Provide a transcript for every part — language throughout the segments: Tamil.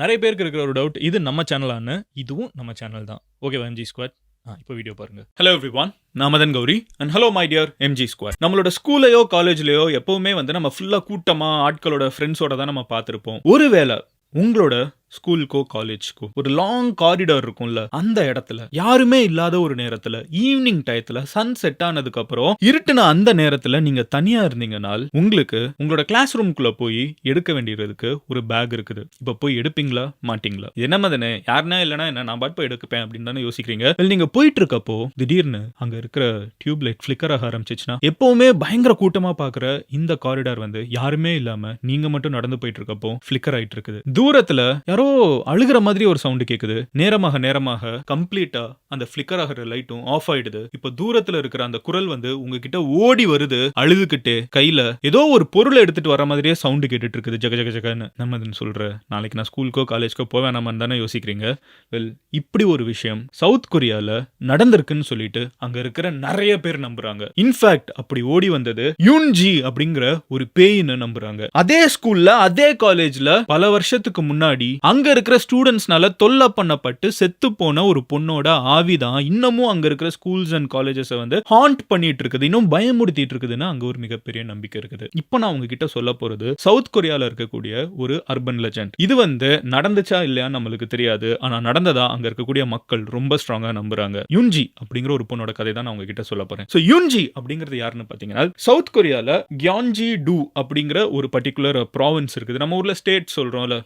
நிறைய பேருக்கு இருக்கிற ஒரு டவுட் இது நம்ம சேனலான்னு இதுவும் நம்ம சேனல் தான். ஓகே எம்ஜி ஸ்குவாட் ஆ இப்போ வீடியோ பாருங்க. ஹலோ எவ்ரி ஒன் நான் Madan Gowri. And hello my dear MG squad நம்மளோட ஸ்கூல்லையோ காலேஜ்லயோ எப்பவுமே வந்து நம்ம ஃபுல்லாக கூட்டமாக ஆட்களோட ஃப்ரெண்ட்ஸோட தான் நம்ம பார்த்துருப்போம். ஒருவேளை உங்களோட ஸ்கூலுக்கோ காலேஜ்க்கோ ஒரு லாங் காரிடார் இருக்கும்ல அந்த இடத்துல யாருமே இல்லாத ஒரு நேரத்துல ஈவினிங் டயத்துல சன் செட் ஆனதுக்கு அப்புறம் இருட்டுன அந்த நேரத்துல நீங்க தனியா இருந்தீங்கனால் உங்களுக்கு உங்களோட கிளாஸ் ரூம்குள்ள போய் எடுக்க வேண்டியதுக்கு ஒரு பேக் இருக்குது. இப்ப போய் எடுப்பீங்களா? மாட்டீங்களா? என்ன மதனே? யாருனா இல்லைனா என்ன? நான் பாட்டு போய் எடுப்பேன் அப்படின்னு தானே யோசிக்கிறீங்க? இல்ல நீங்க போயிட்டு இருக்கப்போ திடீர்னு அங்க இருக்கிற டியூப் லைட் ஃபிளிக்கர் ஆக ஆரம்பிச்சிச்சுன்னா எப்பவுமே பயங்கர கூட்டமா பாக்குற இந்த காரிடார் வந்து யாருமே இல்லாம நீங்க மட்டும் நடந்து போயிட்டு இருக்கப்போ ஃபிளிக்கர் ஆயிட்டு இருக்குது தூரத்துல யாரோ அழுகிற மாதிரி ஒரு சவுண்ட் கேக்குது. நேரமாக நேரமாக கம்ப்ளீட்டா அந்த ஃபிளிக்கர் ஆகிற லைட்டும் ஆஃப் ஆயிடுது. இப்ப தூரத்துல இருக்கிற அந்த குரல் வந்து உங்ககிட்ட ஓடி வருது அழுதுகிட்டு கையில ஏதோ ஒரு பொருளை எடுத்துட்டு வர மாதிரியே சவுண்ட் கேட்டுட்டு இருக்குது. ஜக ஜக ஜகன்னு. நம்ம இதுன்னு சொல்ற? நாளைக்கு நான் ஸ்கூலுக்கோ காலேஜ்க்கோ போவேணாமான்னு தானே யோசிக்கிறீங்க? வெல் இப்படி ஒரு விஷயம் சவுத் கொரியால நடந்திருக்குன்னு சொல்லிட்டு அங்க இருக்கிற நிறைய பேர் நம்புறாங்க. இன்ஃபேக்ட் அப்படி ஓடி வந்தது யூன்ஜி அப்படிங்கிற ஒரு பேயின்னு நம்புறாங்க. அதே ஸ்கூல்ல அதே காலேஜ்ல பல வருஷத்துக்கு முன்னாடி அங்க இருக்கிற ஸ்டூடெண்ட்ஸ்னால தொல்லை பண்ணப்பட்டு செத்து போன ஒரு பொண்ணோட ஆவிதான் இன்னமும் அங்க இருக்கிற ஸ்கூல்ஸ் அண்ட் காலேஜஸ் வந்து ஹாண்ட் பண்ணிட்டு இருக்குது. இன்னும் பயமுறுத்திட்டு இருக்குதுன்னு அங்க ஒரு மிகப்பெரிய நம்பிக்கை இருக்குது. இப்போ நான் உங்ககிட்ட சொல்ல போறது சவுத் கொரியால இருக்கக்கூடிய ஒரு அர்பன் லெஜண்ட் இது வந்து நடந்துச்சா இல்லையா நம்மளுக்கு தெரியாது. ஆனா நடந்ததா அங்க இருக்கக்கூடிய மக்கள் ரொம்ப ஸ்ட்ராங்கா நம்புறாங்க. யுன்ஜி அப்படிங்கிற ஒரு பொண்ணோட கதை தான் நான் உங்ககிட்ட சொல்ல போறேன். ஸோ யுன்ஜி அப்படிங்கிறது யாருன்னு பாத்தீங்கன்னா சவுத் கொரியால கியான்ஜி டூ அப்படிங்கிற ஒரு பர்டிகுலர் ப்ராவின்ஸ் இருக்குது. நம்ம ஊர்ல ஸ்டேட் சொல்றோம்ல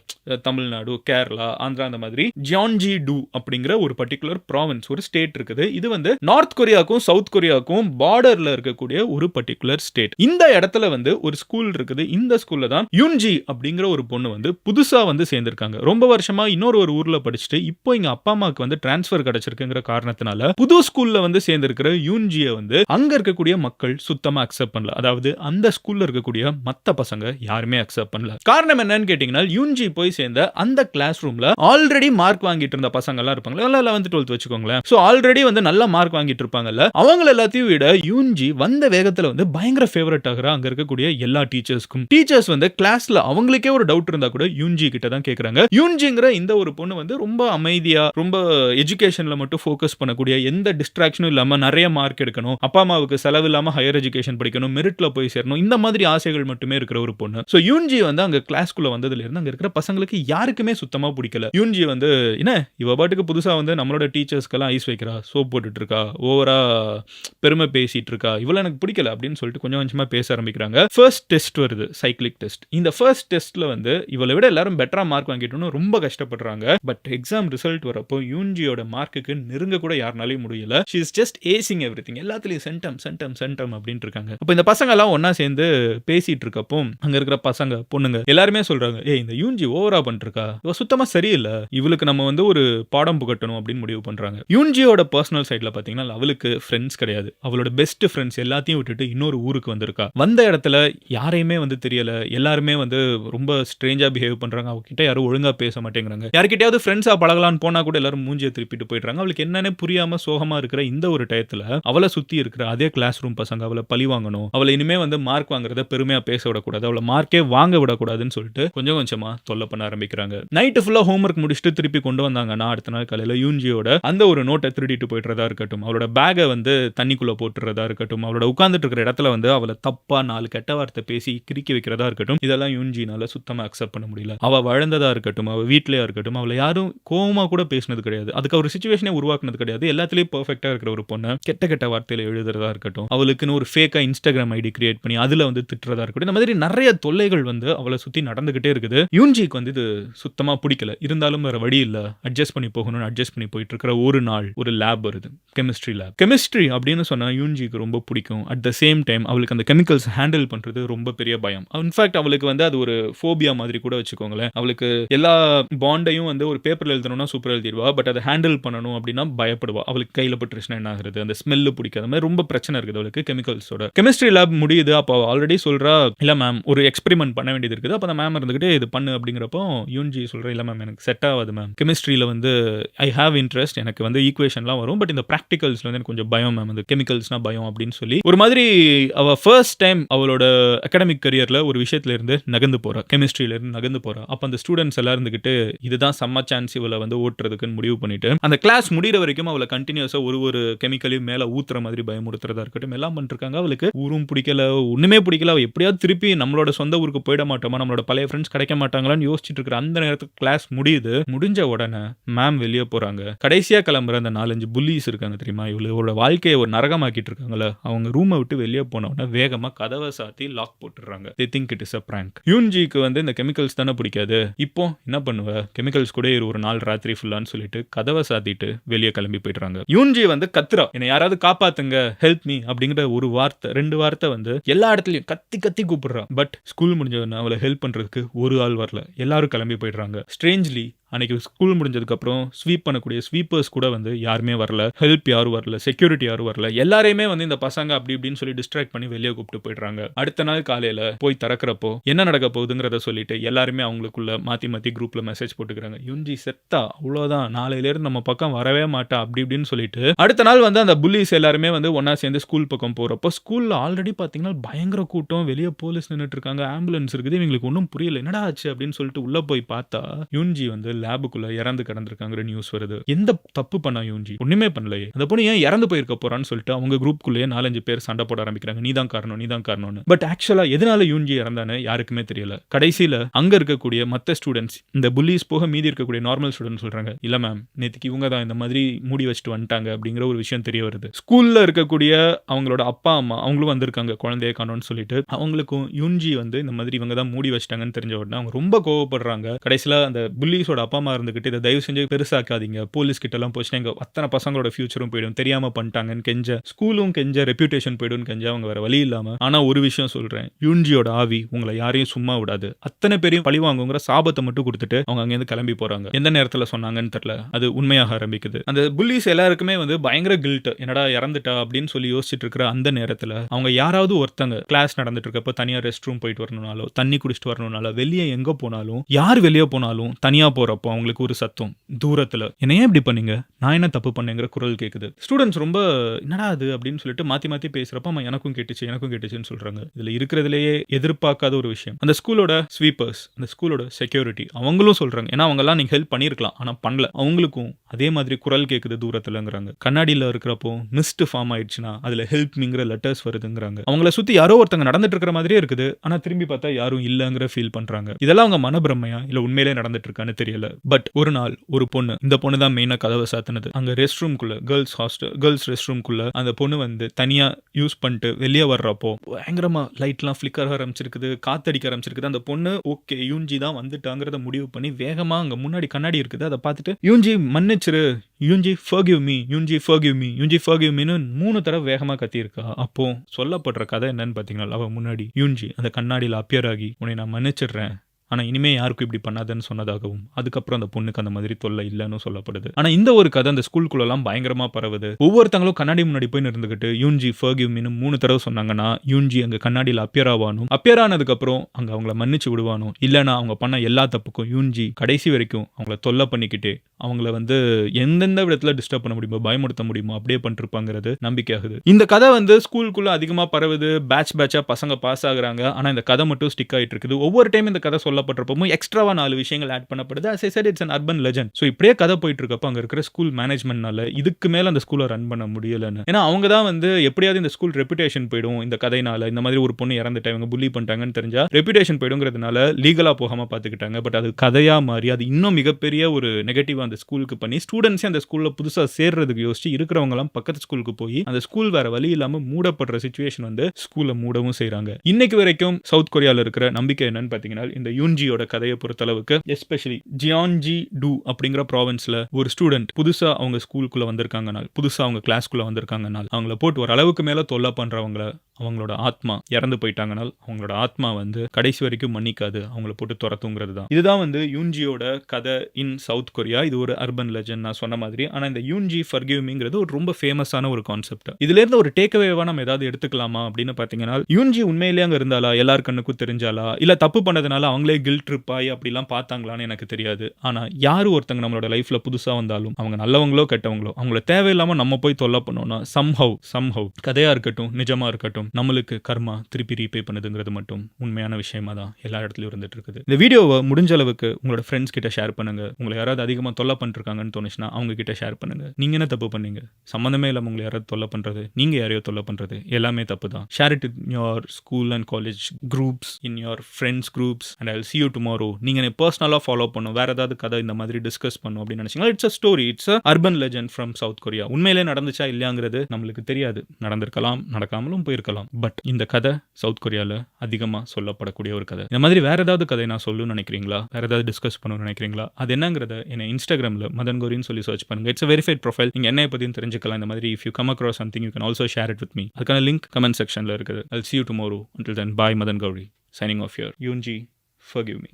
தமிழ்நாடு கேரளா ஆந்திரா அந்த மாதிரி ஜியான்ஜி டூ அப்படிங்கிற ஒரு பர்டிகுலர் ப்ராவின்ஸ் ஒரு ஸ்டேட் இருக்குது. இது வந்து நார்த் கொரியாவுக்கும் சவுத் கொரியாவுக்கும் பார்டர்ல இருக்கக்கூடிய ஒரு பர்டிகுலர் ஸ்டேட் இந்த இடத்துல வந்து ஒரு ஸ்கூல் இருக்குது. இந்த ஸ்கூல்ல தான் யூன்ஜி அப்படிங்கிற ஒரு பொண்ணு வந்து புதுசா வந்து சேர்ந்திருக்காங்க. ரொம்ப வருஷமா இன்னொரு ஒரு ஊர்ல படிச்சுட்டு இப்போ எங்க அப்பா அம்மாவுக்கு வந்து டிரான்ஸ்ஃபர் கிடைச்சிருக்குங்கிற காரணத்தினால புது ஸ்கூல்ல வந்து சேர்ந்திருக்கிற யூன்ஜியை வந்து அங்க இருக்கக்கூடிய மக்கள் சுத்தமா அக்செப்ட் பண்ணல. அதாவது அந்த ஸ்கூல்ல இருக்கக்கூடிய மத்த பசங்க யாருமே அக்செப்ட் பண்ணல. காரணம் என்னன்னு கேட்டீங்கன்னா யூன்ஜி போய் சேர்ந்த அந்த கிளாஸ் ரூம்ல ஆல்ரெடி மார்க் வாங்கிட்டு இருந்த பசங்க எல்லாம் இருப்பாங்க லெவன்த் டுவெல்த் வச்சுக்கோங்களேன். ஸோ ஆல்ரெடி வந்து நல்ல மார்க் வாங்கிட்டு இருப்பாங்கல்ல அவங்கள எல்லாத்தையும் விட யூன்ஜி வந்த வேகத்துல வந்து பயங்கர ஃபேவரட் ஆகிற அங்க இருக்கக்கூடிய எல்லா டீச்சர்ஸ்க்கும் டீச்சர்ஸ் வந்து கிளாஸ்ல அவங்களுக்கே ஒரு டவுட் இருந்தா கூட யூன்ஜி கிட்ட தான் கேக்குறாங்க. யூன்ஜிங்கிற இந்த ஒரு பொண்ணு வந்து ரொம்ப அமைதியா ரொம்ப எஜுகேஷன்ல மட்டும் ஃபோக்கஸ் பண்ணக்கூடிய எந்த டிஸ்ட்ராக்ஷனும் இல்லாம நிறைய மார்க் எடுக்கணும் அப்பா அம்மாவுக்கு செலவு இல்லாம ஹையர் எஜுகேஷன் படிக்கணும் மெரிட்ல போய் சேரணும் இந்த மாதிரி ஆசைகள் மட்டுமே இருக்கிற ஒரு பொண்ணு. ஸோ யூன்ஜி வந்து அங்க கிளாஸ்க்குள்ள வந்ததுல இருந்து அங்க இருக்கிற பசங்களுக்கு யாருக்கு எனக்குமே சுத்தமா பிடிக்கல. யூன்ஜி வந்து என்ன இவ பாட்டுக்கு புதுசாக வந்து நம்மளோட டீச்சர்ஸ்க்கெல்லாம் ஐஸ் வைக்கிறா? சோப் போட்டுட்டு இருக்கா ஓவரா பெருமை பேசிட்டு இருக்கா இவ்வளோ எனக்கு பிடிக்கல அப்படின்னு சொல்லிட்டு கொஞ்சம் கொஞ்சமா பேச ஆரம்பிக்கிறாங்க. ஃபர்ஸ்ட் டெஸ்ட் வருது சைக்கிளிக் டெஸ்ட் இந்த ஃபர்ஸ்ட் டெஸ்ட்ல வந்து இவளை விட எல்லாரும் பெட்டரா மார்க் வாங்கிட்டோம்னு ரொம்ப கஷ்டப்படுறாங்க. பட் எக்ஸாம் ரிசல்ட் வரப்போ யூன்ஜியோட மார்க்குக்கு நெருங்க கூட யாருனாலையும் முடியல. She is just acing everything எல்லாத்துலயும் சென்டம் சென்டம் சென்டம் அப்படின்ட்டு இருக்காங்க. அப்போ இந்த பசங்க எல்லாம் ஒண்ணா சேர்ந்து பேசிட்டு இருக்கப்போ அங்க இருக்கிற பசங்க பொண்ணுங்க எல்லாருமே சொல்றாங்க ஏய் இந்த யூன்ஜி ஓவரா பண்ணிருக்கா இவ சுத்தமா சரியில்லை. இவளுக்கு நம்ம வந்து ஒரு பாடம் புகட்டணும் அப்படின்னு முடிவு பண்றாங்க. யூன்ஜியோட பர்சனல் சைட்ல பாத்தீங்கன்னா அவளுக்கு ஃப்ரெண்ட்ஸ் கிடையாது. அவளோட பெஸ்ட் ஃப்ரெண்ட்ஸ் எல்லாத்தையும் விட்டுட்டு இன்னொரு ஊருக்கு வந்திருக்கா. வந்த இடத்துல யாரையுமே வந்து தெரியல. எல்லாருமே வந்து ரொம்ப ஸ்ட்ரேஞ்சா பிஹேவ் பண்றாங்க. அவகிட்ட யாரும் ஒழுங்கா பேச மாட்டேங்கிறாங்க. யார்கிட்டயாவது ஃப்ரெண்ட்ஸா பழகலாம்னு போனா கூட எல்லாரும் மூஞ்சியை திருப்பிட்டு போயிடுறாங்க. அவளுக்கு என்னன்னு புரியாம சோகமா இருக்கிற இந்த ஒரு டயத்துல அவளை சுத்தி இருக்கிற அதே கிளாஸ் ரூம் பசங்க அவளை பழி வாங்கணும். அவளை இனிமே வந்து மார்க் வாங்குறத பெருமையா பேச விடக்கூடாது. அவளை மார்க்கே வாங்க விடக்கூடாதுன்னு சொல்லிட்டு கொஞ்சம் கொஞ்சமா தொல்லை பண்ண ஆரம்பிக்கிறாங்க. நைட்டு ஃபுல்லாக ஹோம் ஒர்க் முடிச்சுட்டு திருப்பி கொண்டு வந்தாங்கன்னா அடுத்த நாள் காலையில் யூன்ஜியோட அந்த ஒரு நோட்டை திருடிட்டு போயிட்டுறதா இருக்கட்டும். அவளோட பேகை வந்து தண்ணிக்குள்ளே போட்டுறதா இருக்கட்டும். அவளோட உட்காந்துட்டு இருக்கிற இடத்துல வந்து அவளை தப்பா நாலு கெட்ட வார்த்தை பேசி கிறுக்கி வைக்கிறதா இருக்கட்டும். இதெல்லாம் யூன்ஜினால சுத்தமாக அக்செப்ட் பண்ண முடியல. அவள் வளர்ந்ததா இருக்கட்டும். அவள் வீட்லேயா இருக்கட்டும். அவளை யாரும் கோவமாக கூட பேசினது கிடையாது. அதுக்கு ஒரு சுச்சுவேஷனே உருவாக்குனது கிடையாது. எல்லாத்துலேயும் பர்ஃபெக்டாக இருக்கிற ஒரு பொண்ணு கெட்ட கெட்ட வார்த்தையில் எழுதுறதா இருக்கட்டும். அவளுக்குன்னு ஒரு ஃபேக்காக இன்ஸ்டாகிராம் ஐடி கிரியேட் பண்ணி அதில் வந்து திட்டுறதா இருக்கட்டும். இந்த மாதிரி நிறைய தொல்லைகள் வந்து அவளை சுற்றி நடந்துகிட்டே இருக்குது. யூன்ஜிக்கு வந்து இது சுத்தமாக பிடிக்கல. இருந்தாலும் வேற வழி இல்லை. அட்ஜஸ்ட் பண்ணி போகணும்னு அட்ஜஸ்ட் பண்ணி போயிட்டு இருக்கிற ஒரு நாள் ஒரு லேப் வருது. கெமிஸ்ட்ரி லேப் கெமிஸ்ட்ரி அப்படின்னு சொன்னால் யூன்ஜிக்கு ரொம்ப பிடிக்கும். அட் த சேம் டைம் அவளுக்கு அந்த கெமிக்கல்ஸ் ஹேண்டில் பண்ணுறது ரொம்ப பெரிய பயம். இன்ஃபேக்ட் அவளுக்கு வந்து அது ஒரு ஃபோபியா மாதிரி கூட வச்சுக்கோங்களேன். அவளுக்கு எல்லா பாண்டையும் வந்து ஒரு பேப்பரில் எழுதணும்னா சூப்பர் எழுதிடுவா. பட் அதை ஹேண்டில் பண்ணணும் அப்படின்னா பயப்படுவா. அவளுக்கு கையில் பட்டுருச்சுன்னா என்ன ஆகுது அந்த ஸ்மெல்லு பிடிக்காத. மாதிரி ரொம்ப பிரச்சனை இருக்குது அவளுக்கு கெமிக்கல்ஸோட கெமிஸ்ட்ரி லேப் முடியுது. அப்போ ஆல்ரெடி சொல்கிறா இல்லை மேம் ஒரு எக்ஸ்பெரிமெண்ட் பண்ண வேண்டியது இருக்குது. அப்போ அந்த மேம் இருந்துக்கிட்டே இது பண்ணு. அப்படிங்கிறப்போ யூன்ஜி சொல்லி சொல்கிறேன் இல்லை மேம் எனக்கு செட் ஆகாது மேம் கெமிஸ்ட்ரியில் வந்து ஐ ஹாவ் இன்ட்ரெஸ்ட் எனக்கு வந்து ஈக்குவேஷன்லாம் வரும். பட் இந்த ப்ராக்டிகல்ஸில் வந்து எனக்கு கொஞ்சம் பயம் மேம் இந்த கெமிக்கல்ஸ்னா பயம் அப்படின்னு சொல்லி ஒரு மாதிரி அவள் ஃபர்ஸ்ட் டைம் அவளோட அகாடமிக் கரியரில் ஒரு விஷயத்துல இருந்து நகர்ந்து போகிறா கெமிஸ்ட்ரியிலேருந்து நகர்ந்து போகிறா அப்போ அந்த ஸ்டூடெண்ட்ஸ் எல்லாம் இருந்துக்கிட்டு இதுதான் செம்ம சான்ஸ் இவளை வந்து ஓட்டுறதுக்குன்னு முடிவு பண்ணிட்டு அந்த கிளாஸ் முடிகிற வரைக்கும் அவளை கண்டினியூஸாக ஒரு ஒரு கெமிக்கலையும் மேலே ஊத்துற மாதிரி பயமுறுத்துறதா இருக்கட்டும். எல்லாம் பண்ணிருக்காங்க. அவளுக்கு ஊரும் பிடிக்கல ஒண்ணுமே பிடிக்கல. அவள் எப்படியாவது திருப்பி நம்மளோட சொந்த ஊருக்கு போயிட மாட்டோமா? நம்மளோட பழைய ஃப்ரெண்ட்ஸ் கிடைக்க மாட்டாங்களான்னு யோசிச்சுட்டு இருக்கிற அந்த நேரத்துக்கு கிளாஸ் முடியுது முடிஞ்ச உடனே மேம் வெளியே போறாங்க. கடைசியா கிளம்புற அந்த நாலஞ்சு புல்லிஸ் இருக்காங்க தெரியுமா? இவளோட வாழ்க்கையை ஒரு நரகமாக்கிட்டு இருக்காங்களே அவங்க ரூமை விட்டு வெளியே போன உடனே வேகமா கதவை சாத்தி லாக் போட்டுடுறாங்க. They think it is a prank யூன்ஜிக்கு வந்து இந்த கெமிக்கல்ஸ் தானே பிடிக்காது. இப்போ என்ன பண்ணுவ? கெமிக்கல்ஸ் கூட இரு ஒரு நாள் ராத்திரி ஃபுல்லான்னு சொல்லிட்டு கதவை சாத்திட்டு வெளியே கிளம்பி போயிடுறாங்க. யூன்ஜி வந்து கத்துறா. என்னை யாராவது காப்பாத்துங்க ஹெல்ப் மீ அப்படிங்கிற ஒரு வார்த்தை ரெண்டு வார்த்தை வந்து எல்லா இடத்துலயும் கத்தி கத்தி கூப்பிடுறா. பட் ஸ்கூல் முடிஞ்சவன அவளை ஹெல்ப் பண்றதுக்கு ஒரு ஆள் வரல. எல்லாரும் கிளம்பி போயிடுறாங்க. பண்றாங்க ஸ்ட்ரேஞ்ச்லி அன்றைக்கி ஸ்கூல் முடிஞ்சதுக்கப்புறம் ஸ்வீப் பண்ணக்கூடிய ஸ்வீப்பர்ஸ் கூட வந்து யாருமே வரல. ஹெல்ப் யாரும் வரல. செக்யூரிட்டி யாரும் வரல. எல்லாரையுமே வந்து இந்த பசங்க அப்படி இப்படின்னு சொல்லி டிஸ்ட்ராக்ட் பண்ணி வெளியே கூப்பிட்டு போயிடுறாங்க. அடுத்த நாள் காலையில் போய் திறக்கிறப்போ என்ன நடக்க போகுதுங்கிறத சொல்லிட்டு எல்லாருமே அவங்களுக்குள்ள மாற்றி மாற்றி குரூப்பில் மெசேஜ் போட்டுக்கிறாங்க. யுஞ்சி செத்தா? அவ்வளோதான் நாளையிலேருந்து நம்ம பக்கம் வரவே மாட்டா. அப்படி இப்படின்னு சொல்லிட்டு அடுத்த நாள் வந்து அந்த புல்லிஸ் எல்லாருமே வந்து ஒன்றா சேர்ந்து ஸ்கூல் பக்கம் போகிறப்போ ஸ்கூலில் ஆல்ரெடி பார்த்தீங்கன்னா பயங்கர கூட்டம். வெளியே போலீஸ் நின்றுட்டு இருக்காங்க. ஆம்புலன்ஸ் இருக்குது. இவங்களுக்கு ஒன்றும் புரியல. என்னடா ஆச்சு? அப்படின்னு சொல்லிட்டு உள்ளே போய் பார்த்தா யூன்ஜி வந்து லேபுக்குள்ள இறந்து கிடந்திருக்காங்கிற நியூஸ் வருது. எந்த தப்பு பண்ணா யூன்ஜி? ஒண்ணுமே பண்ணலையே. அந்த பொண்ணு ஏன் இறந்து போயிருக்க போறான்னு சொல்லிட்டு அவங்க குரூப்குள்ளேயே நாலஞ்சு பேர் சண்டை போட ஆரம்பிக்கிறாங்க. நீ தான் காரணம் நீ தான் காரணம்னு. பட் ஆக்சுவலா எதனால யூன்ஜி இறந்தானு யாருக்குமே தெரியல. கடைசியில அங்க இருக்கக்கூடிய மத்த ஸ்டூடெண்ட்ஸ் இந்த புல்லிஸ் போக மீதி இருக்கக்கூடிய நார்மல் ஸ்டூடெண்ட் சொல்றாங்க இல்ல மேம் நேத்துக்கு இவங்க தான் இந்த மாதிரி மூடி வச்சுட்டு வந்துட்டாங்க. அப்படிங்கிற ஒரு விஷயம் தெரிய வருது. ஸ்கூல்ல இருக்கக்கூடிய அவங்களோட அப்பா அம்மா அவங்களும் வந்திருக்காங்க குழந்தைய காணோம்னு சொல்லிட்டு. அவங்களுக்கும் யூன்ஜி வந்து இந்த மாதிரி இவங்க தான் மூடி வச்சிட்டாங்கன்னு தெரிஞ்ச உடனே அவங்க ரொம்ப கோவப்படுறாங்க. கடைசியில அந்த புல்லிஸோட அப்பா அம்மா இருந்துக்கிட்டு இதை தயவு செஞ்சு பெருசாக்காதீங்க. போலீஸ் கிட்ட எல்லாம் போச்சுன்னா எங்க அத்தனை பசங்களோட ஃபியூச்சரும் போயிடும். தெரியாம பண்ணிட்டாங்கன்னு கெஞ்ச. ஸ்கூலும் கெஞ்ச ரெப்யூட்டேஷன் போயிடும் கெஞ்ச. அவங்க வேற வழி இல்லாம. ஆனா ஒரு விஷயம் சொல்றேன். யூன்ஜியோட ஆவி உங்களை யாரையும் சும்மா விடாது. அத்தனை பேரையும் பழி வாங்குங்கிற சாபத்தை மட்டும் கொடுத்துட்டு அவங்க அங்கேருந்து கிளம்பி போறாங்க. எந்த நேரத்துல சொன்னாங்கன்னு தெரியல. அது உண்மையாக ஆரம்பிக்குது. அந்த புல்லிஸ் எல்லாருக்குமே வந்து பயங்கர கில்ட் என்னடா இறந்துட்டா? அப்படின்னு சொல்லி யோசிச்சுட்டு இருக்கிற அந்த நேரத்துல அவங்க யாராவது ஒருத்தங்க கிளாஸ் நடந்துட்டு இருக்கப்ப தனியா ரெஸ்ட் ரூம் போயிட்டு வரணும்னாலோ தண்ணி குடிச்சிட்டு வரணும்னாலோ வெளியே எங்க போனாலும் யார் வெளியே போனாலும் தனியா அப்போ அவங்களுக்கு ஒரு சத்தம் தூரத்துல என்ன ஏன் இப்படி பண்ணீங்க? நான் என்ன தப்பு பண்ணேங்கிற குரல் கேக்குது. ஸ்டூடெண்ட்ஸ் ரொம்ப என்னடா அது அப்படின்னு சொல்லிட்டு மாத்தி மாத்தி பேசுறப்ப ஆமா எனக்கும் கேட்டுச்சு எனக்கும் கேட்டுச்சுன்னு சொல்றாங்க. இதுல இருக்கிறதுலயே எதிர்பார்க்காத ஒரு விஷயம். அந்த ஸ்கூலோட ஸ்வீப்பர்ஸ் அந்த ஸ்கூலோட செக்யூரிட்டி அவங்களும் சொல்றாங்க. ஏன்னா அவங்க எல்லாம் நீங்க ஹெல்ப் பண்ணிருக்கலாம் ஆனா பண்ணல. அவங்களுக்கும் அதே மாதிரி குரல் கேக்குது தூரத்துலங்கிறாங்க. கண்ணாடியில இருக்கிறப்போ மிஸ்ட் ஃபார்ம் ஆயிடுச்சுன்னா அதுல ஹெல்ப் மீங்கிற லெட்டர்ஸ் வருதுங்கிறாங்க. அவங்கள சுத்தி யாரோ ஒருத்தங்க நடந்துட்டு இருக்கிற மாதிரியே இருக்குது ஆனா திரும்பி பார்த்தா யாரும் இல்லங்கிற ஃபீல் பண்றாங்க. இதெல்லாம் அவங்க மனப்பிரமையா இல்ல உண்மையிலே நடந்துட்டு இருக்கான்னு தெரியல. பட் ஒரு நாள் ஒரு பொண்ணு இந்த பொண்ணு தான் மெயினா கதவை சாத்தினது. அங்க ரெஸ்ட் ரூம்குள்ள கேர்ள்ஸ் ஹாஸ்டல் கேர்ள்ஸ் ரெஸ்ட் ரூம்குள்ள அந்த பொண்ணு வந்து தனியா யூஸ் பண்ணிட்டு வெளியே வர்றப்போ பயங்கரமா லைட்லாம் ஆக ஆரம்பிச்சிருக்குது காத்தடிக்க ஆரம்பிச்சிருக்குது. அந்த பொண்ணு ஓகே யூஞ்சி தான் வந்துட்டாங்கிறத முடிவு பண்ணி வேகமா அங்க முன்னாடி கண்ணாடி இருக்குது. அதை பார்த்துட்டு யூஞ்சி மன்னிச்சிரு. Yunji forgive me Yunji forgive me Yunji forgive மீன்னு மூணு தடவை வேகமா கத்தியிருக்கா. அப்போ சொல்லப்படுற கதை என்னன்னு பாத்தீங்கன்னா அவ முன்னாடி யூஞ்சி அந்த கண்ணாடியில் அப்பியர் ஆகி உன்னை நான் மன்னிச்சிடுறேன். ஆனா இனிமே யாருக்கும் இப்படி பண்ணாதன்னு சொன்னதாகவும் அதுக்கப்புறம் அந்த பொண்ணுக்கு அந்த மாதிரி தொல்லை இல்லைன்னு சொல்லப்படுது. ஆனா இந்த ஒரு கதை அந்த ஸ்கூலுக்குள்ள எல்லாம் பயங்கரமா பரவுது. ஒவ்வொருத்தங்களும் கண்ணாடி முன்னாடி போய் இருந்துகிட்டு யூன்ஜி ஃபர்கியூ மீனு மூணு தடவை சொன்னாங்கன்னா யூன்ஜி அங்க கண்ணாடியில் அப்பியர் ஆவானும் அப்பியர் ஆனதுக்கு அப்புறம் அங்க அவங்கள மன்னிச்சு விடுவானும். இல்லைன்னா அவங்க பண்ண எல்லா தப்புக்கும் யூன்ஜி கடைசி வரைக்கும் அவங்கள தொல்லை பண்ணிக்கிட்டு அவங்கள வந்து எந்தெந்த விதத்துல டிஸ்டர்ப் பண்ண முடியுமோ பயமுறுத்த முடியுமோ அப்படியே பண்ணிருப்பாங்கிறது நம்பிக்கையாகுது. இந்த கதை வந்து ஸ்கூலுக்குள்ள அதிகமா பரவுது பேட்ச் பேட்சாக பசங்க பாஸ் ஆகுறாங்க. ஆனா இந்த கதை மட்டும் ஸ்டிக் ஆயிட்டு இருக்குது. ஒவ்வொரு டைம் இந்த கதை சொல்ல சொல்லப்பட்டிருப்போமோ. எக்ஸ்ட்ராவா நாலு விஷயங்கள் ஆட் பண்ணப்படுது. As said it's an urban legend so இப்படியே கதை போயிட்டு இருக்கப்போ அங்கே இருக்கிற ஸ்கூல் மேனேஜ்மெண்ட்னால இதுக்கு மேலே அந்த ஸ்கூலை ரன் பண்ண முடியலன்னு. ஏன்னா அவங்க தான் வந்து எப்படியாவது இந்த ஸ்கூல் ரெப்புடேஷன் போயிடும் இந்த கதைனால இந்த மாதிரி ஒரு பொண்ணு இறந்துட்டா இவங்க புள்ளி பண்ணிட்டாங்கன்னு தெரிஞ்சா ரெப்புடேஷன் போயிடுங்கிறதுனால லீகலாக போகாம பார்த்துக்கிட்டாங்க பட் அது கதையாக மாறி அது இன்னும் மிகப்பெரிய ஒரு நெகட்டிவ் அந்த ஸ்கூலுக்கு பண்ணி ஸ்டூடெண்ட்ஸே அந்த ஸ்கூலில் புதுசாக சேர்றதுக்கு யோசிச்சு இருக்கிறவங்க எல்லாம் பக்கத்து ஸ்கூலுக்கு போய் அந்த ஸ்கூல் வேற வழி இல்லாமல் மூடப்படுற சுச்சுவேஷன் வந்து ஸ்கூலில் மூடவும் செய்கிறாங்க இன்னைக்கு வரைக்கும் சவுத் கொரியாவில் இருக்கிற நம்பிக்கை என்னன்னு பார்த்தீங்கன்னா இந்த யூன்ஜியோட கதையை பொறுத்தளவுக்கு எஸ்பெஷலி ஜியான்ஜி டூ அப்படிங்கிற ப்ராவின்ஸ்ல ஒரு ஸ்டூடெண்ட் புதுசா அவங்க ஸ்கூலுக்குள்ள வந்திருக்காங்கனால் புதுசா அவங்க கிளாஸ்க்குள்ள வந்திருக்காங்கனால் அவங்கள போட்டு ஒரு அளவுக்கு மேல தொல்லை பண்றவங்கள அவங்களோட ஆத்மா இறந்து போயிட்டாங்கனால் அவங்களோட ஆத்மா வந்து கடைசி வரைக்கும் மன்னிக்காது அவங்கள போட்டு துரத்துங்கிறது தான் இதுதான் வந்து யூன்ஜியோட கதை இன் சவுத் கொரியா. இது ஒரு அர்பன் லெஜன் நான் சொன்ன மாதிரி. ஆனால் இந்த யூன்ஜி ஃபர்கியூமிங்கிறது ஒரு ரொம்ப ஃபேமஸான ஒரு கான்செப்ட் இதுலேருந்து ஒரு டேக்அவேவாக நம்ம ஏதாவது எடுத்துக்கலாமா அப்படின்னு பார்த்தீங்கன்னா யூன்ஜி உண்மையிலேயே அங்கே இருந்தாலா எல்லார் கண்ணுக்கும் தெரிஞ்சாலா இல்லை தப்பு பண்ணதுனால அவங்களே கில் ட்ரிப் ஆகி அப்படிலாம் பார்த்தாங்களான்னு எனக்கு தெரியாது. ஆனால் யார் ஒருத்தங்க நம்மளோட லைஃப்பில் புதுசாக வந்தாலும் அவங்க நல்லவங்களோ கெட்டவங்களோ அவங்கள தேவையில்லாமல் நம்ம போய் தொல்லை பண்ணோம்னா சம்ஹவ் சம்ஹவ் கதையாக இருக்கட்டும் நிஜமாக இருக்கட்டும் நம்மளுக்கு கர்மா திருப்பி ரீபே பண்ணுதுங்கிறது மட்டும் உண்மையான விஷயமா தான் எல்லா இடத்துலயும் இருந்துட்டு இருக்குது இந்த வீடியோவை முடிஞ்ச அளவுக்கு உங்களோட ஃப்ரெண்ட்ஸ் கிட்ட ஷேர் பண்ணுங்க. உங்களை யாராவது அதிகமாக தொல்லை பண்ணிருக்காங்கன்னு தோணுச்சுன்னா அவங்க கிட்ட ஷேர் பண்ணுங்க. நீங்க என்ன தப்பு பண்ணீங்க? சம்மந்தமே இல்லாம உங்களை யாராவது தொல்லை பண்றது நீங்க யாரையோ தொல்லை பண்றது எல்லாமே தப்பு தான் share it in your school and college groups in your friends groups and I see you tomorrow நீங்க என்ன பர்சனலாக ஃபாலோ பண்ணும். வேற ஏதாவது கதை இந்த மாதிரி டிஸ்கஸ் பண்ணும் அப்படின்னு நினைச்சீங்கன்னா it's a story it's a urban legend from South Korea உண்மையிலே நடந்துச்சா இல்லையாங்கிறது நம்மளுக்கு தெரியாது. நடந்திருக்கலாம் நடக்காமலும் போயிருக்கலாம். பட் இந்த கதை சவுத் கொரியால அதிகமா சொல்லப்படக்கூடிய ஒரு கதை. இந்த மாதிரி வேற ஏதாவது கதை நான் சொல்லணும்னு நினைக்கிறீங்களா? வேற ஏதாவது டிஸ்கஸ் பண்ணணும்னு நினைக்கிறீங்களா? அது என்னங்கிறத என்ன இன்ஸ்டாகிராம்ல மதன் கோரின்னு சொல்லி சர்ச் பண்ணுங்க. இட்ஸ் வெரிஃபைட் ப்ரொஃபைல் நீங்க என்ன பத்தியும் தெரிஞ்சுக்கலாம். இந்த மாதிரி if you come across something you can also share it with me அதுக்கான லிங்க் கமெண்ட் செக்ஷன்ல இருக்குது. I'll see you tomorrow until then bye Madan Gowri signing off your Yunji forgive me